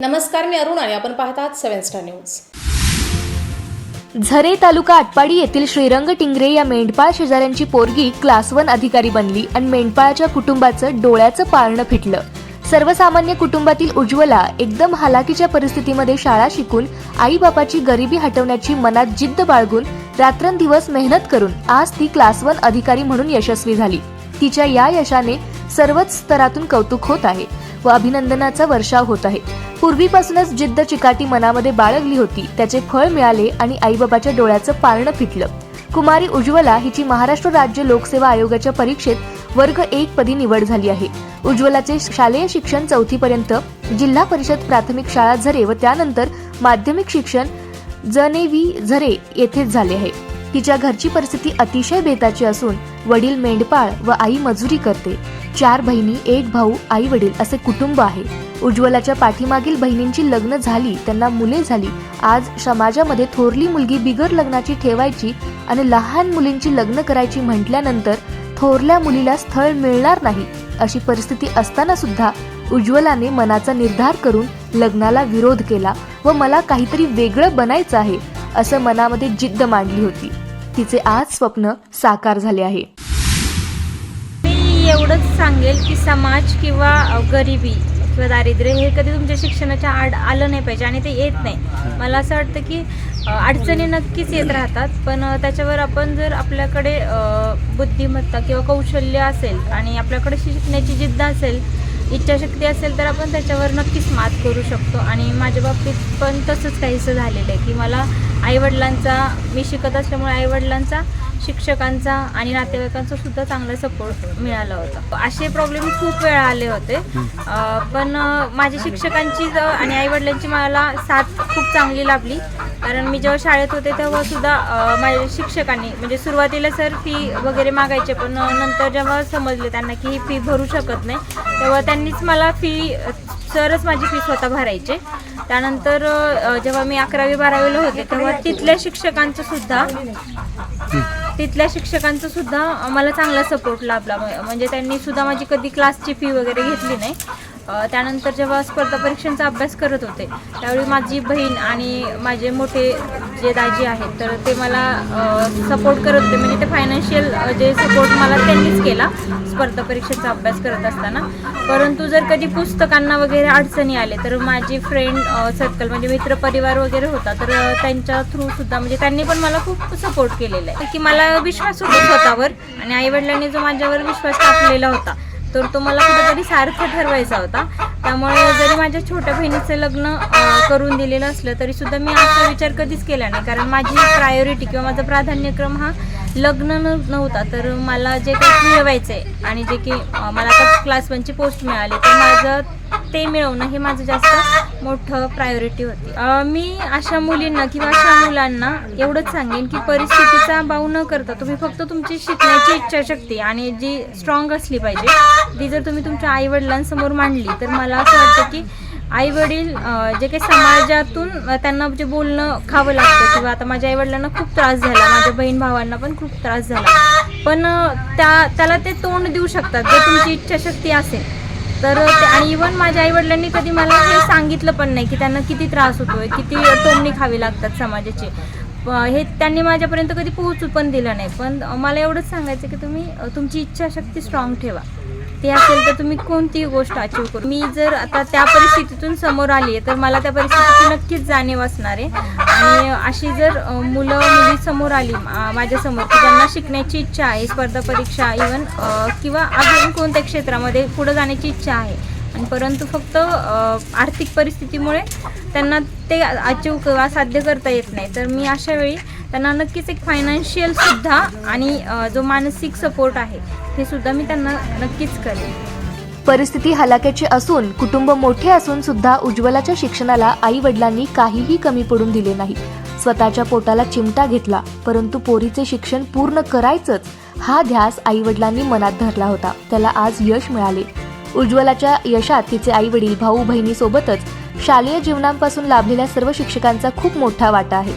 नमस्कार मी अरुण आणि आपण पाहतात सेव्हन स्टार न्यूज. झरे तालुका आटपाडी येथील श्रीरंग टिंगरे या मेंढपाळ शेजाऱ्यांची पोरगी क्लास वन अधिकारी बनली आणि मेंढपाळाच्या कुटुंबाचं डोळ्याचं पारणं फिटलं. सर्वसामान्य कुटुंबातील उज्ज्वला एकदम हालाकीच्या परिस्थितीमध्ये शाळा शिकून आई बापाची गरिबी हटवण्याची मनात जिद्द बाळगून रात्रंदिवस मेहनत करून आज ती क्लास वन अधिकारी म्हणून यशस्वी झाली. तिच्या या यशाने सर्वच स्तरातून कौतुक होत आहे व अभिनंदनाचा वर्षाव होत आहे. पूर्वीपासूनच जिद्द चिकाटी मनामध्ये बाळगली होती. त्याचे फळ मिळाले आणि आईबाबाच्या डोळ्याचं पारणं फिटलं. कुमारी उज्ज्वला हिची महाराष्ट्र राज्य लोकसेवा आयोगाच्या परीक्षेत वर्ग एक पदी निवड झाली आहे. उज्ज्वलाचे शालेय शिक्षण चौथीपर्यंत जिल्हा परिषद प्राथमिक शाळा झरे व त्यानंतर माध्यमिक शिक्षण जनेवी झरे येथेच झाले आहे. तिच्या घरची परिस्थिती अतिशय बेताची असून वडील मेंढपाळ व आई मजुरी करते. चार बहिणी एक भाऊ आई वडील असे कुटुंब आहे. उज्ज्वलाच्या पाठीमागील बहिणींची लग्न झाली त्यांना मुले झाली. आज समाजामध्ये थोरली मुलगी बिगर लग्नाची ठेवायची आणि लहान मुलींची लग्न करायची म्हटल्यानंतर थोरल्या मुलीला स्थळ मिळणार नाही अशी परिस्थिती असताना सुद्धा उज्ज्वलाने मनाचा निर्धार करून लग्नाला विरोध केला व मला काहीतरी वेगळं बनायचं आहे असं मनामध्ये जिद्द मांडली होती. तिचे आज स्वप्न साकार झाले आहे. एवढंच सांगेल की समाज किंवा गरिबी किंवा दारिद्र्य हे कधी तुमच्या शिक्षणाच्या आड आलं नाही पाहिजे आणि ते येत नाही. मला असं वाटतं की अडचणी नक्कीच येत राहतात पण त्याच्यावर आपण जर आपल्याकडे बुद्धिमत्ता किंवा कौशल्य असेल आणि आपल्याकडे शिकण्याची जिद्द असेल इच्छाशक्ती असेल तर आपण त्याच्यावर नक्कीच मात करू शकतो. आणि माझ्या बाबतीत पण तसंच काहीसं झालेलं आहे की मला आईवडिलांचा मी शिकत असल्यामुळे आईवडिलांचा शिक्षकांचा आणि नातेवाईकांचा सुद्धा चांगला सपोर्ट मिळाला होता. असे प्रॉब्लेम खूप वेळा आले होते. पण माझ्या शिक्षकांची आणि आईवडिलांची मला साथ खूप चांगली लाभली. कारण मी जेव्हा शाळेत होते तेव्हा सुद्धा माझ्या शिक्षकांनी म्हणजे सुरुवातीला सर फी वगैरे मागायचे पण नंतर जेव्हा समजले त्यांना की ही फी भरू शकत नाही तेव्हा त्यांनीच मला फी सरच माझी फी स्वतः भरायचे. त्यानंतर जेव्हा मी अकरावी बारावीला होते तेव्हा तिथल्या शिक्षकांचं सुद्धा तिथल्या शिक्षकांचा सुद्धा मला चांगला सपोर्ट लाभला. म्हणजे त्यांनी सुद्धा माझी कधी क्लासची फी वगैरे घेतली नाही. त्यानंतर जेव्हा स्पर्धा परीक्षांचा अभ्यास करत होते त्यावेळी माझी बहीण आणि माझे मोठे जे दाजी आहेत तर ते मला सपोर्ट करत होते. म्हणजे ते फायनान्शियल जे सपोर्ट मला त्यांनीच केला स्पर्धा परीक्षेचा अभ्यास करत असताना. परंतु जर कधी पुस्तकांना वगैरे अडचणी आले तर माझी फ्रेंड सर्कल म्हणजे मित्रपरिवार वगैरे होता तर त्यांच्या थ्रूसुद्धा म्हणजे त्यांनी पण मला खूप सपोर्ट केलेला आहे. की मला विश्वास होता स्वतःवर आणि आईवडिलांनी जो माझ्यावर विश्वास टाकलेला होता तर तो मला कुठेतरी सारखं ठरवायचा होता. त्यामुळे जरी माझ्या छोट्या बहिणीचं लग्न करून दिलेलं असलं तरी सुद्धा मी असा विचार कधीच केला नाही. कारण माझी प्रायोरिटी किंवा माझा प्राधान्यक्रम हा लग्न नव्हता. तर मला जे काही मिळवायचं आहे आणि जे की मला आता क्लास वनची पोस्ट मिळाली तर माझं ते मिळवणं हे माझं जास्त मोठं प्रायोरिटी होती. मी अशा मुलींना किंवा अशा मुलांना एवढंच सांगेन की परिस्थितीचा भाव न करता तुम्ही फक्त तुमची शिकण्याची इच्छाशक्ती आणि जी स्ट्रॉंग असली पाहिजे ती जर तुम्ही तुमच्या आई वडिलांसमोर मांडली तर मला असं वाटतं की आई वडील जे काही समाजातून त्यांना जे बोलणं खावं लागतं किंवा आता माझ्या आई वडिलांना खूप त्रास झाला माझ्या बहीण भावांना पण खूप त्रास झाला. पण त्या त्याला ते तोंड देऊ शकतात जर तुमची इच्छाशक्ती असेल. तर ते आणि इवन माझ्या आईवडिलांनी कधी मला हे सांगितलं पण नाही की त्यांना किती त्रास होतोय किती टोमणी खावी लागतात समाजाची. हे त्यांनी माझ्यापर्यंत कधी पोहोचू पण दिलं नाही. पण मला एवढंच सांगायचं की तुम्ही तुमची इच्छाशक्ती स्ट्रॉंग ठेवा. ते असेल तर तुम्ही कोणतीही गोष्ट अचीव करू. मी जर आता त्या परिस्थितीतून समोर आली आहे तर मला त्या परिस्थितीची नक्कीच जाणीव असणार आहे. आणि अशी जर मुलं मुली समोर आली माझ्यासमोर की ज्यांना शिकण्याची इच्छा आहे स्पर्धा परीक्षा इवन किंवा अजून कोणत्या क्षेत्रामध्ये पुढं जाण्याची इच्छा आहे आणि परंतु फक्त आर्थिक परिस्थितीमुळे त्यांना ते अचीव किंवा साध्य करता येत नाही तर मी अशा वेळी त्यांना नक्कीच एक फायनान्शियल सुद्धा आणि जो मानसिक सपोर्ट आहे हे सुद्धा मी त्यांना नक्कीच करेन. परिस्थिती हलाक्याची असून कुटुंब मोठे असून सुद्धा उज्ज्वलाच्या शिक्षणाला आई वडिलांनी काहीही कमी पडून दिले नाही. स्वतःच्या पोटाला चिमटा घेतला परंतु पोरीचे शिक्षण पूर्ण करायचंच हा ध्यास आई वडिलांनी मनात धरला होता. त्याला आज यश मिळाले. उज्ज्वलाच्या यशात तिचे आई वडील भाऊ बहिणीसोबतच शालेय जीवनांपासून लाभलेल्या सर्व शिक्षकांचा खूप मोठा वाटा आहे.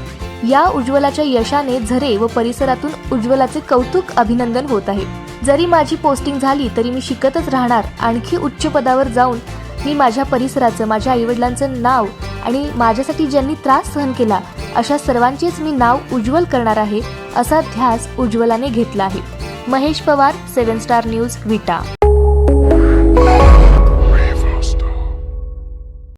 या उज्ज्वलाच्या यशाने झरे व परिसरातून उज्ज्वलाचे कौतुक अभिनंदन होत आहे. जरी माझी पोस्टिंग झाली तरी मी शिकतच राहणार. आणखी उच्च पदावर जाऊन मी माझ्या परिसराचं माझ्या आईवडिलांचं नाव आणि माझ्यासाठी ज्यांनी त्रास सहन केला अशा सर्वांचेच मी नाव उज्ज्वल करणार आहे असा ध्यास उज्ज्वलाने घेतला आहे. Mahesh Pawar seven star news Vita.